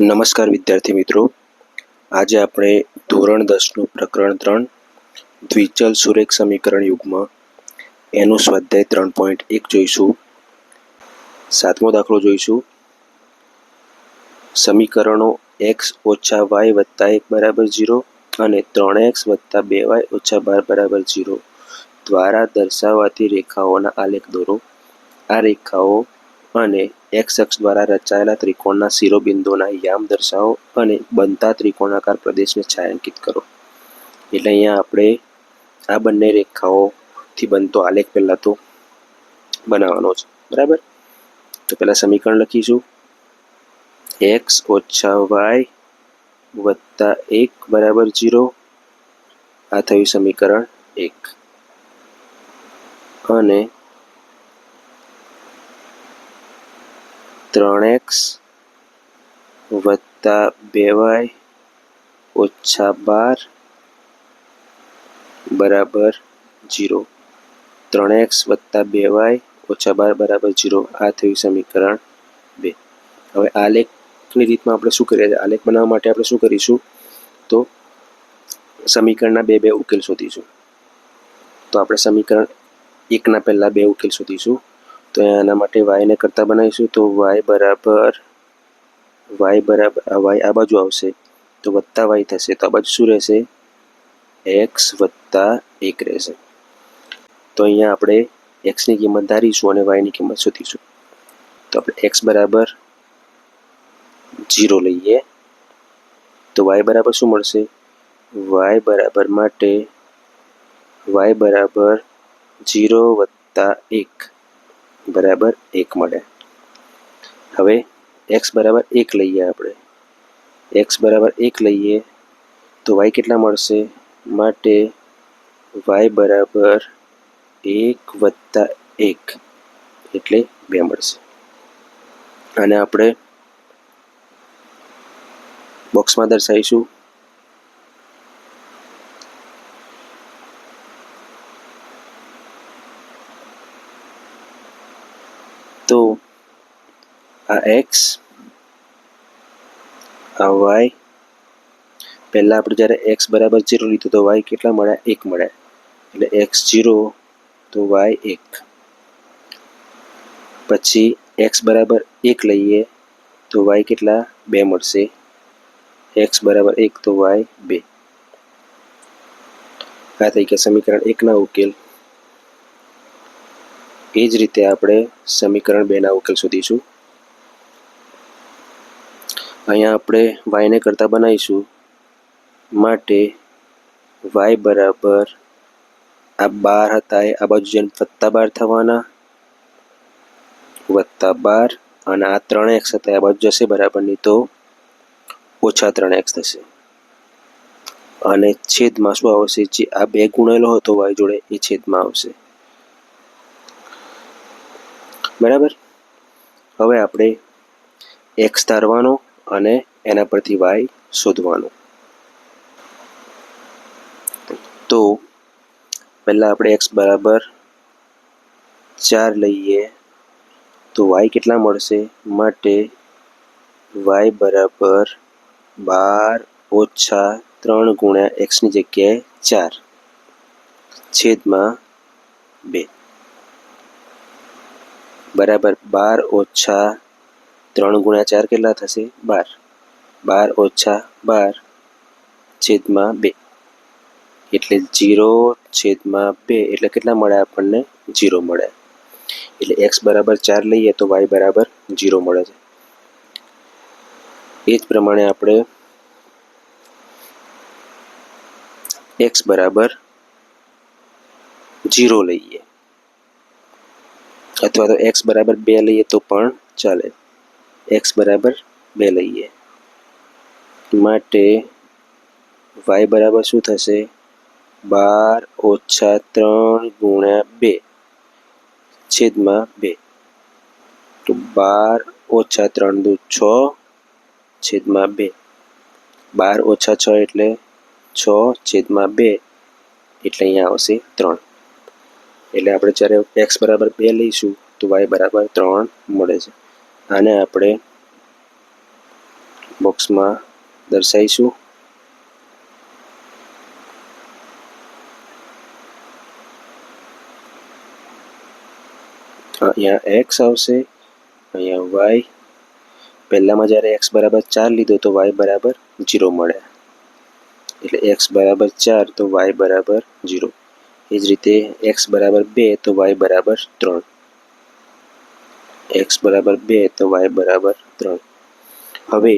નમસ્કાર વિદ્યાર્થી મિત્રો. આજે આપણે ધોરણ દસનું પ્રકરણ ત્રણ, દ્વિચલ સુરેખ સમીકરણ યુગમાં. એનું સ્વાધ્યાય ત્રણ પોઈન્ટ એક જોઈશું. સાતમો દાખલો જોઈશું. સમીકરણો એક્સ ઓછા વાય વત્તા એક બરાબર ઝીરો અને ત્રણ એક્સ વત્તા બે વાય ઓછા બાર બરાબર ઝીરો દ્વારા દર્શાવાતી રેખાઓના આલેખ દોરો. આ રેખાઓ અને એક્સ અક્ષ દ્વારા રચાયેલા ત્રિકોણના શિરોબિંદુઓના યામ દર્શાવો અને બનતા ત્રિકોણાકાર પ્રદેશને છાંયાંકિત કરો. એટલે અહીંયા આપણે આ બંને રેખાઓથી બનતો આલેખ પહેલાં તો બનાવવાનો છે. બરાબર? તો પહેલાં સમીકરણ લખીશું. એક્સ ઓછા વાય વત્તા એક બરાબર જીરો આ થયું સમીકરણ એક. અને ત્રણ એક્સ વત્તા બે વાય ઓછા બાર બરાબર જીરો. ત્રણ એક્સ વત્તા બે વાય ઓછા બાર બરાબર જીરો. આ થયું સમીકરણ બે. હવે આલેખની રીતમાં આપણે શું કરીએ? આલેખ બનાવવા માટે આપણે શું કરીશું? તો સમીકરણના બે બે ઉકેલ શોધીશું. તો આપણે સમીકરણ એકના પહેલાં બે ઉકેલ શોધીશું. તો એના માટે વાયને કરતાં બનાવીશું તો વાય બરાબર વાય બરાબર વાય આ બાજુ આવશે. તો વત્તા વાય થશે. તો આ બાજુ શું રહેશે? એક્સ વત્તા એક રહેશે. તો અહીંયા આપણે એક્સની કિંમત ધારીશું અને વાયની કિંમત શોધીશું. તો આપણે એક્સ બરાબર જીરો લઈએ. તો વાય બરાબર શું મળશે? વાય બરાબર માટે વાય બરાબર જીરો વત્તા એક. બરાબર એક મળે. હવે એક્સ બરાબર એક લઈએ આપણે. એક્સ બરાબર એક લઈએ તો વાય કેટલા મળશે? માટે વાય બરાબર એક વત્તા એક એટલે બે મળશે. અને આપણે બોક્સમાં દર્શાવીશું તો આ એક્સ આ વાય પહેલાં આપણે જ્યારે એક્સ બરાબર જીરો લીધું તો વાય કેટલા મળ્યા એક મળ્યા એટલે એક્સ જીરો તો વાય એક. પછી એક્સ બરાબર એક લઈએ, તો વાય કેટલા? બે મળશે. એક્સ બરાબર એક, તો વાય બે. આ થઈ ગયા સમીકરણ એકના ઉકેલ. એ જ રીતે આપણે સમીકરણ બેના ઉકેલ શોધીશું. અહીંયા આપણે વાયને કરતાં બનાવીશું. માટે વાય બરાબર આ બાર હતા એ આ બાજુ જેમ વત્તા બાર થવાના. વત્તા બાર અને આ ત્રણ એક્સ હતા આ બાજુ જશે બરાબરની તો ઓછા ત્રણ એક્સ થશે. અને છેદમાં શું આવશે? જે આ બે ગુણેલો હતો વાય જોડે એ છેદમાં આવશે. બરાબર? હવે આપણે એક્સ ધારવાનો અને એના પરથી વાય શોધવાનું. તો પહેલાં આપણે એક્સ બરાબર ચાર લઈએ. તો વાય કેટલા મળશે? માટે વાય બરાબર બાર ઓછા ત્રણ ગુણ્યા એક્સની જગ્યાએ ચાર. છેદમાં બે. બરાબર બાર ઓછા ત્રણ ગુણ્યા ચાર કેટલા થશે? બાર. બાર ઓછા બાર છેદમાં બે. એટલે જીરો છેદમાં બે, એટલે કેટલા મળે આપણને? જીરો મળે. એટલે એક્સ બરાબર ચાર લઈએ તો વાય બરાબર જીરો મળે છે. એ જ પ્રમાણે આપણે એક્સ બરાબર જીરો લઈએ. અથવા તો એક્સ બરાબર બે લઈએ તો પણ ચાલે. એક્સ બરાબર બે લઈએ. માટે વાય બરાબર શું થશે? બાર ઓછા ત્રણ ગુણ્યા બે. છેદમાં બે. તો બાર ઓછા ત્રણ દુ છ, છેદમાં બે. બાર ઓછા છ એટલે છ, છેદમાં બે. એટલે અહીંયા આવશે ત્રણ. એટલે આપણે જ્યારે એક્સ બરાબર બે લઈશું, તો વાય બરાબર ત્રણ મળે છે. આને આપણે બોક્સમાં દર્શાવીશું. અહીંયા એક્સ આવશે, અહીંયા વાય પહેલામાં જ્યારે એક્સ બરાબર ચાર લીધો તો વાય બરાબર જીરો મળે. એટલે એક્સ બરાબર ચાર તો વાય બરાબર જીરો એ જ રીતે એક્સ બરાબર બે તો વાય બરાબર ત્રણ. એક્સ બરાબર બે તો વાય બરાબર ત્રણ. હવે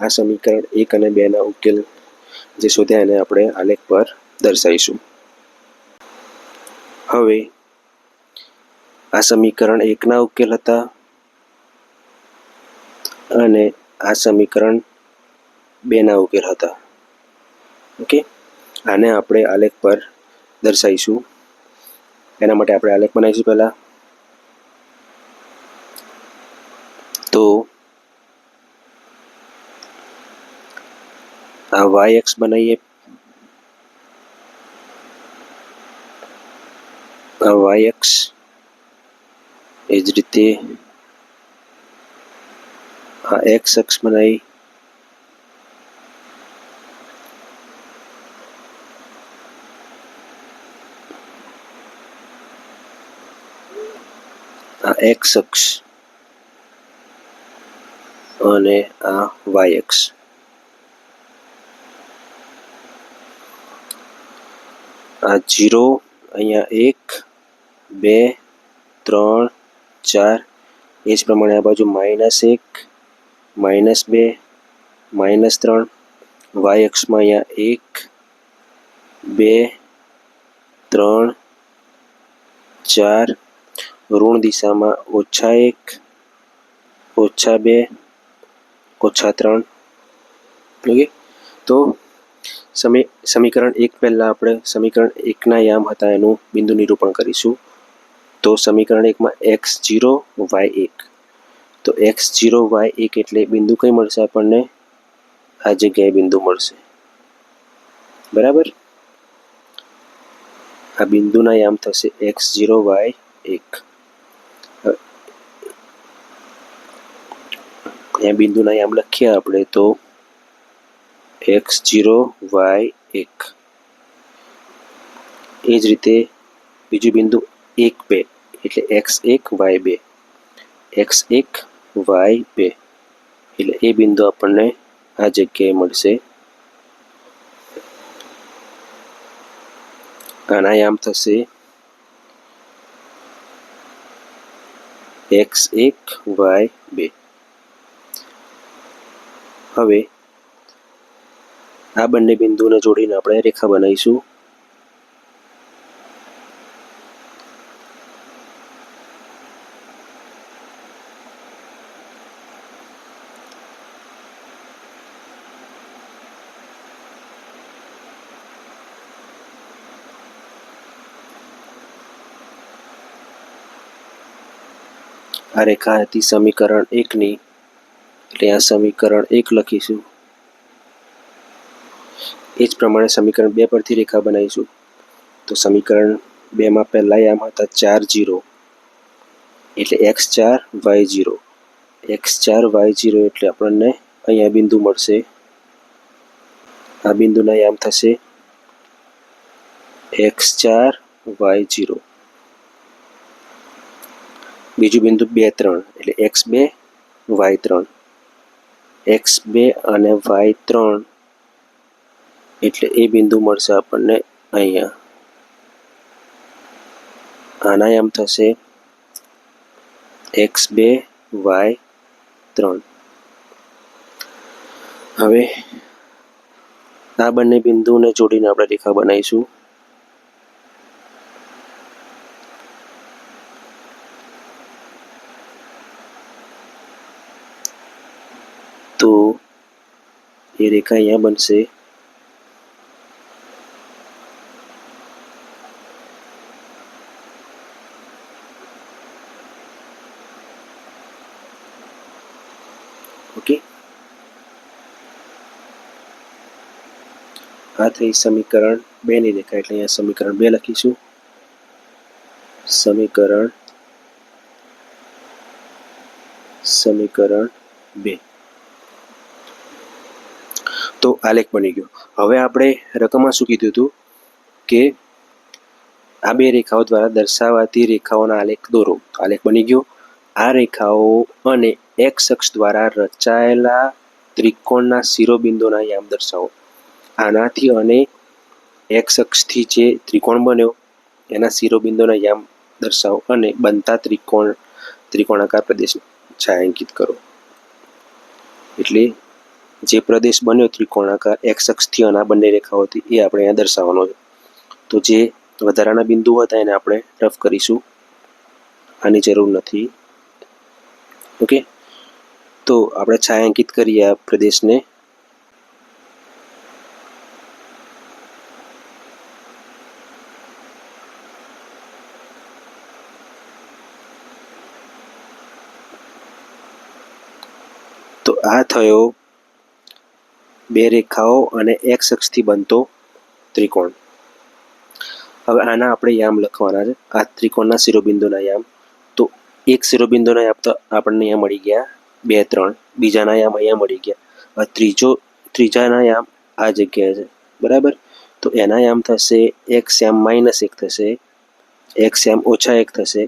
આ સમીકરણ એક અને બેના ઉકેલ જે શોધ્યા એને આપણે આલેખ પર દર્શાવીશું. હવે આ સમીકરણ એકના ઉકેલ હતા અને આ સમીકરણ બેના ઉકેલ હતા. ઓકે? આને આપણે આલેખ પર દર્શાવીશું. એના માટે આપણે આલેખ બનાવીશું પહેલાં. તો આ વાય એક્સ બનાવીએ આ વાય એક્સ એ જ રીતે આ એક્સ અક્ષ બનાવી આ એક્સ અક્ષ અને આ વાય એક્સ આ જીરો અહીંયા એક, બે, ત્રણ, ચાર, એ જ પ્રમાણે આ બાજુ માઇનસ એક માઇનસ બે માઇનસ ત્રણ વાય એક્સમાં અહીંયા એક, બે, ત્રણ, ચાર, ઋણ દિશામાં ઓછા એક, ઓછા બે ઓછા ત્રણ. ઓકે તો સમી, સમીકરણ એક પહેલાં આપણે સમીકરણ એકના યામ હતા, એનું બિંદુ નિરૂપણ કરીશું. તો સમીકરણ એકમાં એક્સ જીરો વાય એક. તો એક્સ જીરો વાય એક એટલે બિંદુ કંઈ મળશે આપણને? આ જગ્યાએ બિંદુ મળશે. બરાબર? આ બિંદુના યામ થશે એક્સ જીરો વાય એક. અહીંયા બિંદુના યામ લખીએ આપણે તો એક્સ જીરો વાય એક. એ જ રીતે બીજું બિંદુ એક બે, એટલે એક્સ એક વાય બે. એક્સ એક વાય બે, એટલે એ બિંદુ આપણને આ જગ્યાએ મળશે. આના આમ થશે. એક્સ એક વાય બે. હવે આ બંને બિંદુને જોડીને આપણે રેખા બનાવીશું. આ રેખા હતી સમીકરણ એકની એટલે આ સમીકરણ એક લખીશું. એ જ પ્રમાણે સમીકરણ બે પરથી રેખા બનાવીશું. તો સમીકરણ બેમાં પહેલાં યામ હતા ચાર જીરો. એટલે એક્સ ચાર, વાય જીરો. એક્સ ચાર, વાય જીરો એટલે આપણને અહીંયા બિંદુ મળશે. આ બિંદુના યામ થશે. એક્સ ચાર, વાય જીરો. બીજું બિંદુ બે ત્રણ, એટલે એક્સ બે, વાય ત્રણ. એક્સ બે અને વાય ત્રણ. એટલે એ બિંદુ મળશે આપણને અહીંયા. આના એમ થશે એક્સ બે વાય ત્રણ. હવે આ બંને બિંદુને જોડીને આપણે રેખા બનાવીશું તો એ રેખા અહીંયા બનશે ઓકે આ થઈ સમીકરણ બે ની રેખા એટલે અહીંયા સમીકરણ બે લખીશું સમીકરણ સમીકરણ બે તો આલેખ બની ગયો. હવે આપણે રકમમાં શું કીધું હતું? કે આ બે રેખાઓ દ્વારા દર્શાવાતી રેખાઓના આલેખ દોરો. આલેખ બની ગયો. આ રેખાઓ અને એક્સ અક્ષ દ્વારા રચાયેલા ત્રિકોણના શિરોબિંદુના યામ દર્શાવો. આનાથી અને એક્સ અક્ષથી જે ત્રિકોણ બન્યો, એના શિરોબિંદુના યામ દર્શાવો અને બનતા ત્રિકોણ, ત્રિકોણાકાર પ્રદેશ છાંયાંકિત કરો. એટલે જે પ્રદેશ બન્યો ત્રિકોણાકાર એક્સ અક્ષથી અને આ બંને રેખાઓથી, એ આપણે અહીંયા દર્શાવવાનો છે. તો જે વધારાના બિંદુ હતા એને આપણે રફ કરીશું. આની જરૂર નથી. ઓકે? તો આપણે છાયાંકિત કરીએ આ પ્રદેશને. તો આ થયો બે રેખાઓ અને એક્સ અક્ષથી બનતો ત્રિકોણ. હવે આના આપણે યામ લખવાના છે. આ ત્રિકોણના શિરોબિંદુના યામ. તો એક શિરોબિંદુના યામ તો આપણને અહીંયા મળી ગયા બે, ત્રણ. બીજાના યામ અહીંયા મળી ગયા. હવે ત્રીજો, ત્રીજાના યામ આ જગ્યાએ છે. બરાબર? તો એના યામ થશે એક્સ યામ માઇનસ એક થશે એક્સ યામ ઓછા એક થશે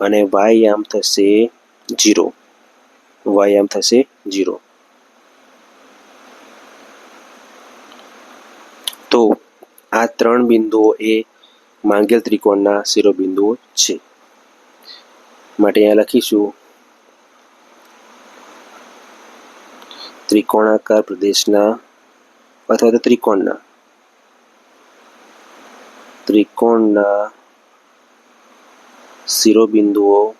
અને વાય યામ થશે જીરો વાય યામ થશે જીરો તો આ ત્રણ બિંદુઓ એ માંગેલ ત્રિકોણના શિરોબિંદુઓ છે. માટે અહીંયા લખીશું. ત્રિકોણાકાર પ્રદેશના અથવા તો ત્રિકોણના. ત્રિકોણના શિરોબિંદુઓ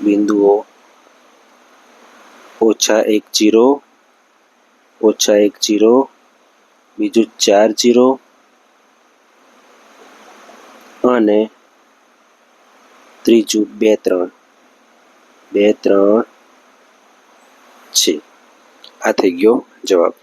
બિંદુઓ ઓછા એક જીરો, ઓછા એક જીરો, બીજું ચાર જીરો અને ત્રીજું બે ત્રણ. બે ત્રણ છે. આ થઈ ગયો જવાબ.